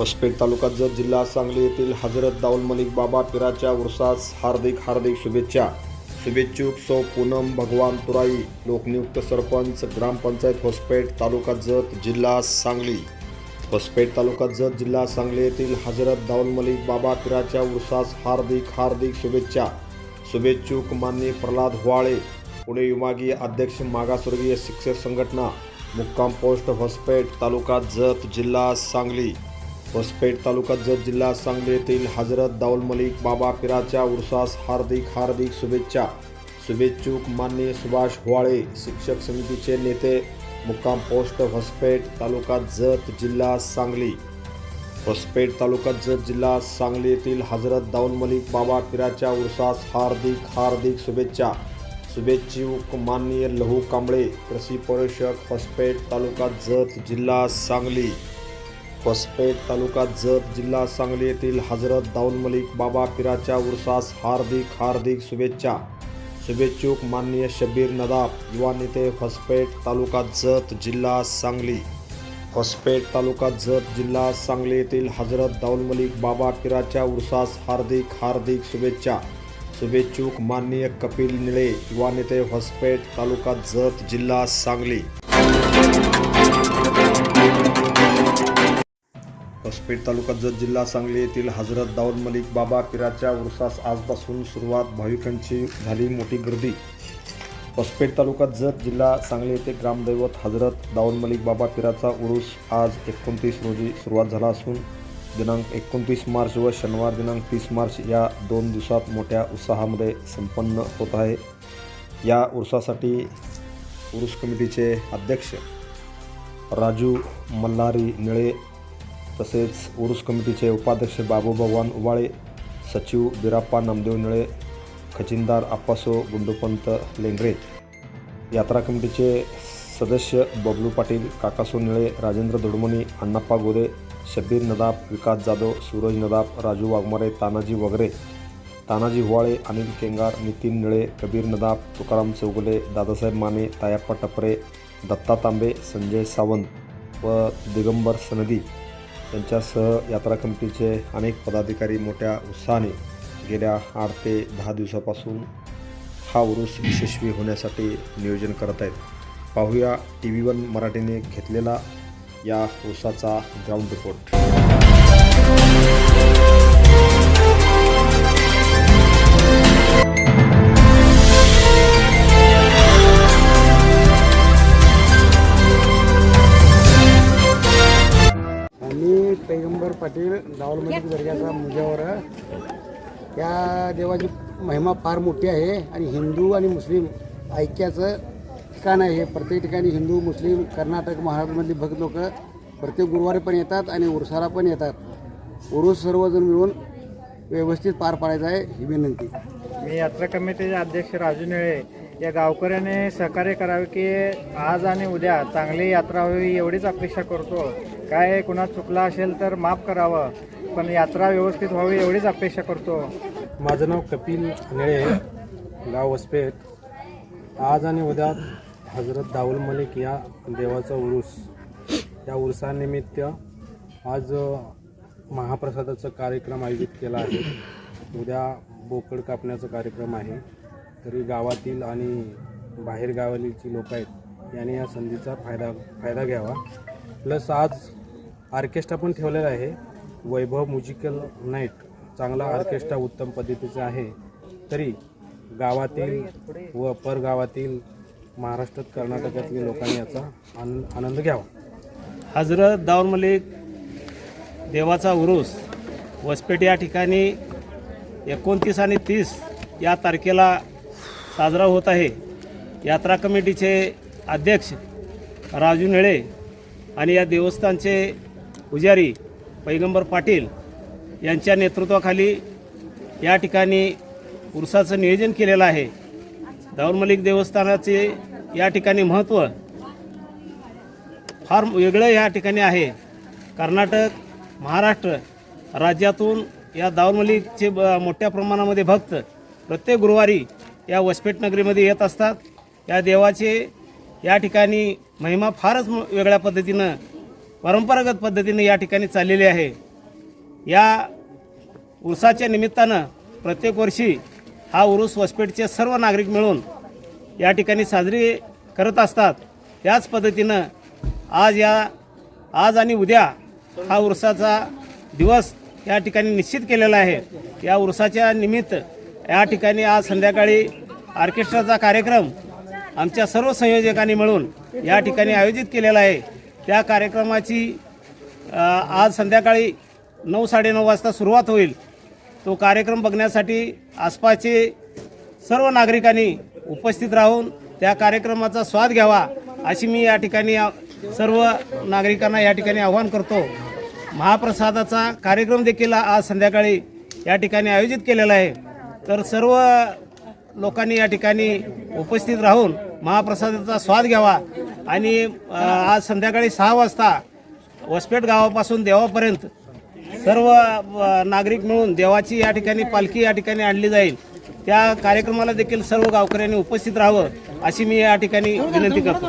होसपेठ तालुका जत जिल्हा सांगली येथील हजरत दाऊल मलिक बाबा पिराच्या उरसास हार्दिक हार्दिक शुभेच्छा. शुभेच्छुक सौ पूनम भगवान तुराई लोकनियुक्त सरपंच ग्रामपंचायत होसपेट तालुका जत जिल्हा सांगली. होसपेट तालुका जत जिल्हा सांगली येथील हजरत दाऊल मलिक बाबा पिराच्या उरसास हार्दिक हार्दिक शुभेच्छा. शुभेच्छुक मान्य प्रल्हाद हुवाळे पुणे विभागीय अध्यक्ष मागासवर्गीय शिक्षक संघटना मुक्काम पोस्ट होसपेट तालुका जत जिल्हा सांगली. होसपेठ तालुका जत जिल्हा सांगली येथील हजरत दाऊल मलिक बाबा पिराच्या उर्सास हार्दिक हार्दिक शुभेच्छा. शुभेच्छुक मान्य सुभाष होवाळे शिक्षक समितीचे नेते मुक्काम पोस्ट होसपेठ तालुका जत जिल्हा सांगली. होसपेठ तालुका जत जिल्हा सांगली येथील हजरत दाऊल मलिक बाबा पिराच्या उर्सास हार्दिक हार्दिक शुभेच्छा. शुभेच्छुक माननीय लहू कांबळे कृषी परिषद होसपेठ तालुका जत जिल्हा सांगली. होसपेठ तालुका जत जिल्हा सांगली येथील हजरत दाऊल मलिक बाबा पिराच्या उरसास हार्दिक हार्दिक शुभेच्छा. शुभेच्छुक माननीय शबीर नदाब युवा नेते होसपेठ तालुका जत जिल्हा सांगली. होसपेठ तालुका जत जिल्हा सांगली येथील हजरत दाऊल मलिक बाबा पिराच्या उरसास हार्दिक हार्दिक शुभेच्छा. शुभेच्छुक माननीय कपिल निळे युवा नेते होसपेठ तालुका जत जिल्हा सांगली. पेठ तालुका जत जिल्हा सांगली येथील हजरत दाऊद मलिक बाबा पिराच्या उरसास आजपासून सुरुवात भाविकांची झाली मोठी गर्दी. होसपेठ तालुका जत जिल्हा सांगली येथे ग्रामदैवत हजरत दाऊद मलिक बाबा पिराचा उरूस आज एकोणतीस रोजी सुरुवात झाला असून दिनांक एकोणतीस मार्च व शनिवार दिनांक तीस मार्च या दोन दिवसात मोठ्या उत्साहामध्ये संपन्न होत आहे. या उरसासाठी उरुस कमिटीचे अध्यक्ष राजू मल्हारी निळे तसेच उरूस कमिटीचे उपाध्यक्ष बाबू भगवान उबाळे सचिव बिराप्पा नामदेव निळे खजिनदार आप्पासो गुंडूपंत लेंगरे यात्रा कमिटीचे सदस्य बबलू पाटील काकासो निळे राजेंद्र दुडमणी अण्णाप्पा गोदे शब्बीर नदाब विकास जाधव सूरज नदाब राजू वाघमारे तानाजी वगैरे तानाजी हुवाळे अनिल केंगार नितीन निळे कबीर नदाब तुकाराम चौगुले दादासाहेब माने तायाप्पा टपरे दत्ता तांबे संजय सावंत व दिगंबर सनदी. यांच्यासह यात्रा कमिटीचे अनेक पदाधिकारी मोठ्या उत्साहाने गेल्या आठ ते दहा दिवसापासून हा उरूस यशस्वी होण्यासाठी नियोजन करत आहेत. पाहूया टी व्ही वन मराठीने घेतलेला या उसाचा ग्राउंड रिपोर्ट पैगंबर पाटील दावलमलिक दर्ग्याचा मुजावर. या देवाची महिमा फार मोठी आहे आणि हिंदू आणि मुस्लिम ऐक्याचं ठिकाण आहे. हे प्रत्येक ठिकाणी हिंदू मुस्लिम कर्नाटक महाराष्ट्रामधली भक्त लोक प्रत्येक गुरुवारी पण येतात आणि उरसाला पण येतात. उरुस सर्वजण मिळून व्यवस्थित पार पाडायचा आहे ही विनंती. मी यात्रा कमिटीचे अध्यक्ष राजू निळे या गावकऱ्याने सहकार्य करावे की आज आणि उद्या चांगली यात्रा व्हावी एवढीच अपेक्षा करतो. काय कुणा चुकला असेल तर माफ करावं. पण यात्रा व्यवस्थित व्हावी एवढीच अपेक्षा करतो. माझं नाव कपिल निळे गाव वसपेठ. आज आणि उद्या हजरत दाऊल मलिक या देवाचा उरूस. या उरुसानिमित्त आज महाप्रसादाचा कार्यक्रम आयोजित केला आहे. उद्या बोकड कापण्याचा कार्यक्रम आहे. तरी गावातील आणि बाहेर गावातील लोक आहेत यांनी या संधीचा फायदा फायदा घ्यावा. प्लस आज ऑर्केस्ट्रा पण ठेवलेला आहे. वैभव म्युझिकल नाईट चांगला ऑर्केस्ट्रा उत्तम पद्धतीचा आहे. तरी गावातील व परगावातील महाराष्ट्रात कर्नाटकातील लोकांनी याचा आनंद आनंद घ्यावा. हजरत दाऊर मलिक देवाचा उरूस वसपेट या ठिकाणी एकोणतीस आणि तीस या तारखेला साजरा होत आहे. यात्रा कमिटीचे अध्यक्ष राजू निळे आणि या देवस्थानचे पुजारी पैगंबर पाटील यांच्या नेतृत्वाखाली या ठिकाणी उरसाचं नियोजन केलेलं आहे. दाऊर मलिक देवस्थानाचे या ठिकाणी महत्त्व फार वेगळं या ठिकाणी आहे. कर्नाटक महाराष्ट्र राज्यातून या दावरमलिकचे ब मोठ्या प्रमाणामध्ये भक्त प्रत्येक गुरुवारी या वसपेठ नगरीमध्ये येत असतात. या देवाचे या ठिकाणी महिमा फारच म- वेगळ्या पद्धतीनं परंपरागत पद्धतीने या ठिकाणी चाललेली आहे. या उरसाच्या निमित्तानं प्रत्येक वर्षी हा उरूस वसपेठचे सर्व नागरिक मिळून या ठिकाणी साजरी करत असतात. त्याच पद्धतीनं आज या आज आणि उद्या हा उरसाचा दिवस या ठिकाणी निश्चित केलेला आहे. या उरसाच्या निमित्त या ठिकाणी आज संध्याकाळी ऑर्केस्ट्राचा कार्यक्रम आमच्या सर्व संयोजकांनी मिळून या ठिकाणी आयोजित केलेला आहे. त्या कार्यक्रमाची आज संध्याकाळी नऊ साडेनऊ वाजता सुरुवात होईल. तो कार्यक्रम बघण्यासाठी आसपासचे सर्व नागरिकांनी उपस्थित राहून त्या कार्यक्रमाचा स्वाद घ्यावा अशी मी या ठिकाणी सर्व नागरिकांना या ठिकाणी आवाहन करतो. महाप्रसादाचा कार्यक्रम देखील आज संध्याकाळी या ठिकाणी आयोजित केलेला आहे. तर सर्व लोकांनी या ठिकाणी उपस्थित राहून महाप्रसादाचा स्वाद घ्यावा आणि आज संध्याकाळी सहा वाजता वसपेठ गावापासून देवापर्यंत सर्व नागरिक मिळून देवाची या ठिकाणी पालखी या ठिकाणी आणली जाईल. त्या कार्यक्रमाला देखील सर्व गावकऱ्यांनी उपस्थित राहावं अशी मी या ठिकाणी विनंती करतो.